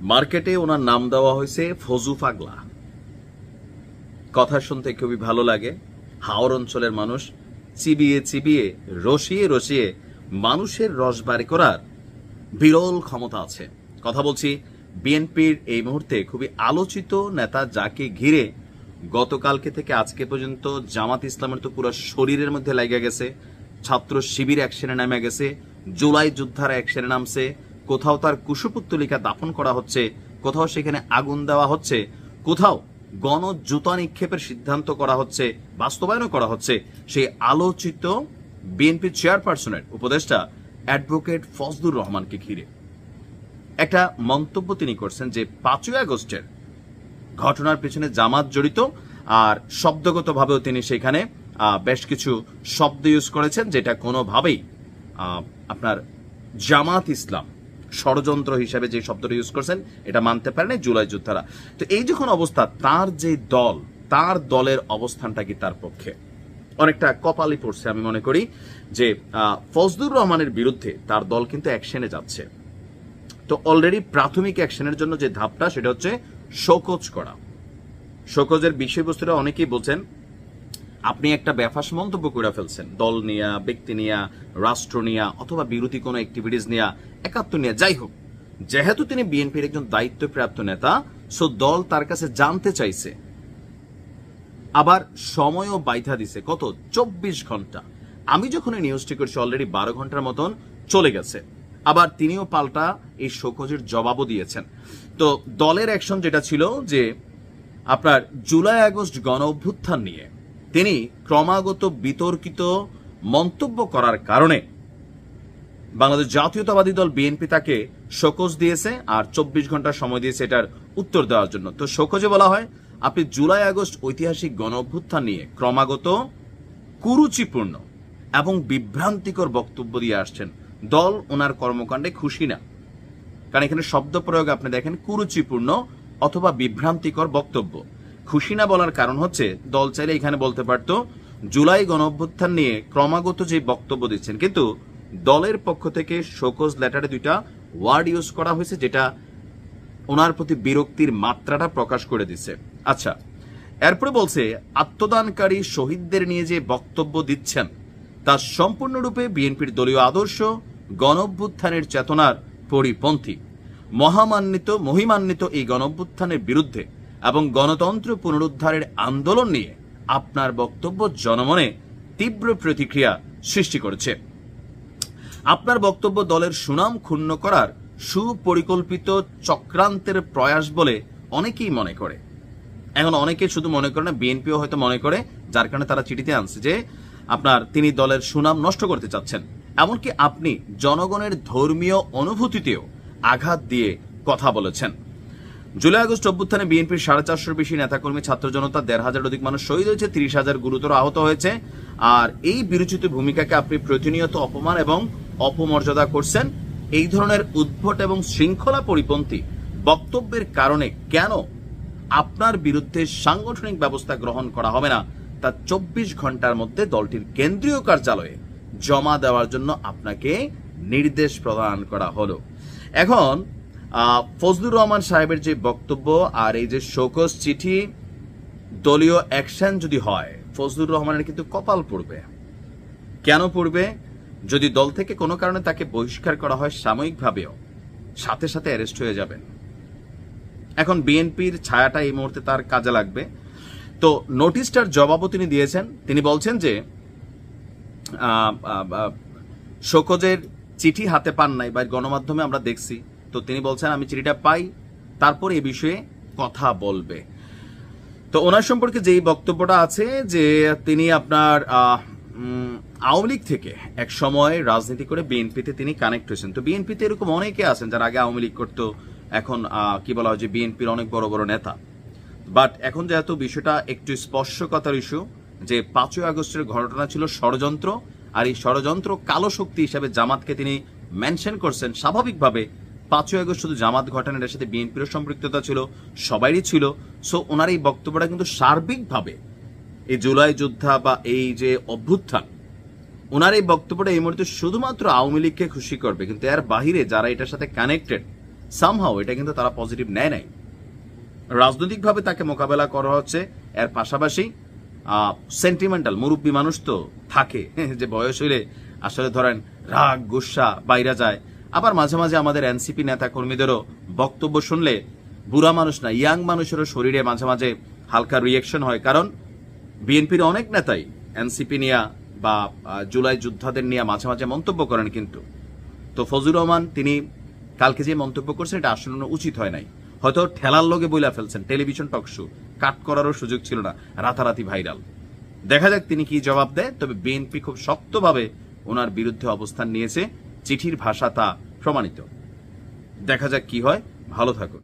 মার্কেটে ওনার নাম দেওয়া হয়েছে ফজু পাগলা। কথা শুনতে খুবই ভালো লাগে। হাওর অঞ্চলের মানুষ চিবিয়ে চিবিয়ে, রসিয়ে রসিয়ে মানুষের রস বাড়ি করার বিরল ক্ষমতা আছে। কথা বলছি বিএনপির এই মুহূর্তে খুবই আলোচিত নেতা যাকে ঘিরে গতকালকে থেকে আজকে পর্যন্ত জামাত ইসলামের তো পুরো শরীরের মধ্যে লেগে গেছে। ছাত্র শিবির অ্যাকশনে নামে গেছে, জুলাই যুদ্ধার অ্যাকশনে নামছে কোথাও তার কুশপুত্তলিকা দাফন করা হচ্ছে, কোথাও সেখানে আগুন দেওয়া হচ্ছে, কোথাও গণ জুতা নিক্ষেপের সিদ্ধান্ত করা হচ্ছে, বাস্তবায়নও করা হচ্ছে। সেই আলোচিত বিএনপি চেয়ারপারসনের উপদেষ্টা অ্যাডভোকেট ফজলুর রহমানকে ঘিরে। একটা মন্তব্য তিনি করছেন যে, পাঁচই আগস্টের ঘটনার পেছনে জামাত জড়িত, আর শব্দগতভাবেও তিনি সেখানে বেশ কিছু শব্দ ইউজ করেছেন, যেটা কোনোভাবেই আপনার জামাত ইসলাম ষড়যন্ত্র হিসাবে যে শব্দটা ইউজ করছেন, এটা মানতে পারেন জুলাই যোদ্ধারা। তো এই যখন অবস্থা, তার যে দল, তার দলের অবস্থানটা কি তার পক্ষে? অনেকটা কপালি পড়ছে আমি মনে করি যে ফজলুর রহমানের বিরুদ্ধে তার দল কিন্তু অ্যাকশনে যাচ্ছে। তো অলরেডি প্রাথমিক অ্যাকশনের জন্য যে ধাপটা, সেটা হচ্ছে শোকজ করা। শোকজের বিষয়বস্তুটা অনেকেই বলছেন আপনি একটা ব্যাফাস মন্তব্য করে ফেলছেন। দল নিয়া, ব্যক্তি নিয়া, রাষ্ট্র নিয়া, অথবা বিরোধী কোনো অ্যাক্টিভিটিস নিয়া, একাত্তর নিয়া, যাই হোক। যেহেতু তিনি বিএনপির একজন দায়িত্বপ্রাপ্ত নেতা, সো দল তার কাছে জানতে চাইছে। আবার সময়ও বাইধা দিছে। কত? চব্বিশ ঘণ্টা। আমি যখন এই নিউজটি করছি অলরেডি বারো ঘণ্টার মতন চলে গেছে। আবার তিনিও পাল্টা এই শোকজের জবাবও দিয়েছেন। তো দলের অ্যাকশন যেটা ছিল যে, আপনার জুলাই আগস্ট গণ অভ্যুত্থান নিয়ে তিনি ক্রমাগত বিতর্কিত মন্তব্য করার কারণে বাংলাদেশ জাতীয়তাবাদী দল বিএনপি তাকে শোকজ দিয়েছে আর চব্বিশ ঘণ্টা সময় দিয়েছে এটার উত্তর দেওয়ার জন্য। তো শোকজে বলা হয়, আপনি জুলাই আগস্ট ঐতিহাসিক গণ অভ্যুত্থান নিয়ে ক্রমাগত কুরুচিপূর্ণ এবং বিভ্রান্তিকর বক্তব্য দিয়ে আসছেন। দল ওনার কর্মকাণ্ডে খুশি না। কারণ এখানে শব্দ প্রয়োগ আপনি দেখেন, কুরুচিপূর্ণ অথবা বিভ্রান্তিকর বক্তব্য। খুশি না বলার কারণ হচ্ছে, দল চাইলে এখানে বলতে পারতো, জুলাই গণ অভ্যুত্থান নিয়ে ক্রমাগত যে বক্তব্য দিচ্ছেন, কিন্তু দলের পক্ষ থেকে শোকজ লেটারে দুইটা ওয়ার্ড ইউজ করা হয়েছে, যেটা ওনার প্রতি বিরক্তির মাত্রাটা প্রকাশ করে দিছে আচ্ছা এরপরে বলছে, আত্মদানকারী শহীদদের নিয়ে যে বক্তব্য দিচ্ছেন, তা সম্পূর্ণরূপে বিএনপির দলীয় আদর্শ, গণঅভ্যুত্থানের চেতনার পরিপন্থী। মহামান্বিত, মহিমান্বিত এই গণঅভ্যুত্থানের বিরুদ্ধে এবং গণতন্ত্র পুনরুদ্ধারের আন্দোলন নিয়ে আপনার বক্তব্য জনমনে তীব্র প্রতিক্রিয়া সৃষ্টি করেছে। আপনার বক্তব্য দলের সুনাম ক্ষুণ্ণ করার সুপরিকল্পিত চক্রান্তের প্রয়াস বলে অনেকেই মনে করে। এখন অনেকে শুধু মনে করে না, বিএনপিও হয়তো মনে করে, যার কারণে তারা চিঠিতে আনছে যে, আপনার তিনি দলের সুনাম নষ্ট করতে চাচ্ছেন। এমনকি আপনি জনগণের ধর্মীয় অনুভূতিতেও আঘাত দিয়ে কথা বলেছেন। জুলাই আগস্ট অভ্যুত্থানে বিএনপির সাড়ে চারশোর বেশি নেতাকর্মী, ছাত্র জনতা, দেড় হাজার অধিক মানুষ শহীদ হয়েছে, তিরিশ হাজার গুরুতর আহত হয়েছে। আর এই বিরোচিত ভূমিকাকে আপনি প্রতিনিয়ত অপমান এবং অপমর্যাদা করছেন। এই ধরনের উদ্ভট এবং শৃঙ্খলা পরিপন্থী বক্তব্যের কারণে কেন আপনার বিরুদ্ধে সাংগঠনিক ব্যবস্থা গ্রহণ করা হবে না? তা চব্বিশ ঘণ্টার মধ্যে দলটির কেন্দ্রীয় কার্যালয়ে জমা দেওয়ার জন্য আপনাকে নির্দেশ প্রদান করা হলো। এখন ফজলুর রহমান সাহেবের যে বক্তব্য আর এই যে শোকস চিঠি, দলীয় অ্যাকশন যদি হয়, ফজলুর রহমানের কিন্তু কপাল পড়বে। কেন পড়বে? যদি দল থেকে কোনো কারণে তাকে বহিষ্কার করা হয় সাময়িকভাবেও, সাথে সাথে অ্যারেস্ট হয়ে যাবেন। এখন বিএনপির ছায়াটা এই মুহূর্তে তার কাজে লাগবে। তো নোটিশটার জবাবও তিনি দিয়েছেন। তিনি বলছেন যে শোকজের চিঠি হাতে পান নাই বা গণমাধ্যমে আমরা দেখছি। তো তিনি বলছেন, আমি চিঠিটা পাই, তারপর এ বিষয়ে কথা বলবে। তো ওনার সম্পর্কে যেই বক্তব্যটা আছে যে তিনি আপনার আওয়ামী লীগ থেকে এক সময় রাজনীতি করে বিএনপিতে তিনি কানেক্ট হয়েছেন। তো বিএনপিতে এরকম অনেকে আছেন যারা আগে আওয়ামী লীগ করতো, এখন কি বলা হয় যে বিএনপির অনেক বড় বড় নেতা। বাট এখন যেহেতু বিষয়টা একটু স্পর্শকতার ইস্যু যে পাঁচই আগস্টের ঘটনা ছিল ষড়যন্ত্র, আর এই ষড়যন্ত্র কালো শক্তি হিসাবে জামাতকে তিনি মেনশন করছেন স্বাভাবিকভাবে পাঁচই আগস্ট শুধু জামাত ঘটনার এর সাথে বিএনপির সম্পৃক্ততা ছিল সবারই ছিল। সো ওনার এই বক্তব্যটা কিন্তু সার্বিকভাবে এই জুলাই যোদ্ধা বা এই যে অভ্যুত্থান, ওনার এই বক্তব্যটা এই মুহূর্তে শুধুমাত্র আওয়ামী লীগকে খুশি করবে। কিন্তু এর বাহিরে যারা এটার সাথে কানেক্টেড সামহাও এটা কিন্তু তারা পজিটিভ নেয় নাই। রাজনৈতিকভাবে তাকে মোকাবেলা করা হচ্ছে, এর পাশাপাশি সেন্টিমেন্টাল মুরব্বী মানুষ তো থাকে। যে বয়স হইলে আসলে ধরেন রাগ, গুসা বাইরা যায়। আবার মাঝে মাঝে আমাদের এনসিপি নেতা কর্মীদেরও বক্তব্য শুনলে বুড়া মানুষ না, ইয়াং মানুষেরও শরীরে মাঝে মাঝে হালকা রিয়েকশন হয়। কারণ বিএনপির অনেক নেতাই এনসিপি নিয়ে বা জুলাই যোদ্ধাদের নিয়ে মাঝে মাঝে মন্তব্য করেন কিন্তু। তো ফজুর রহমান, তিনি কালকে যে মন্তব্য করছেন, এটা আসলে উচিত হয় নাই। হয়তো ঠেলার লোকে বইলা ফেলছেন, টেলিভিশন টক শো। কাট করারও সুযোগ ছিল না, রাতারাতি ভাইরাল। দেখা যাক তিনি কি জবাব দেয়, তবে বিএনপি খুব শক্তভাবে ওনার বিরুদ্ধে অবস্থান নিয়েছে। চিঠির ভাষা তা প্রমাণিত। দেখা যাক কি হয়। ভালো থাকুন।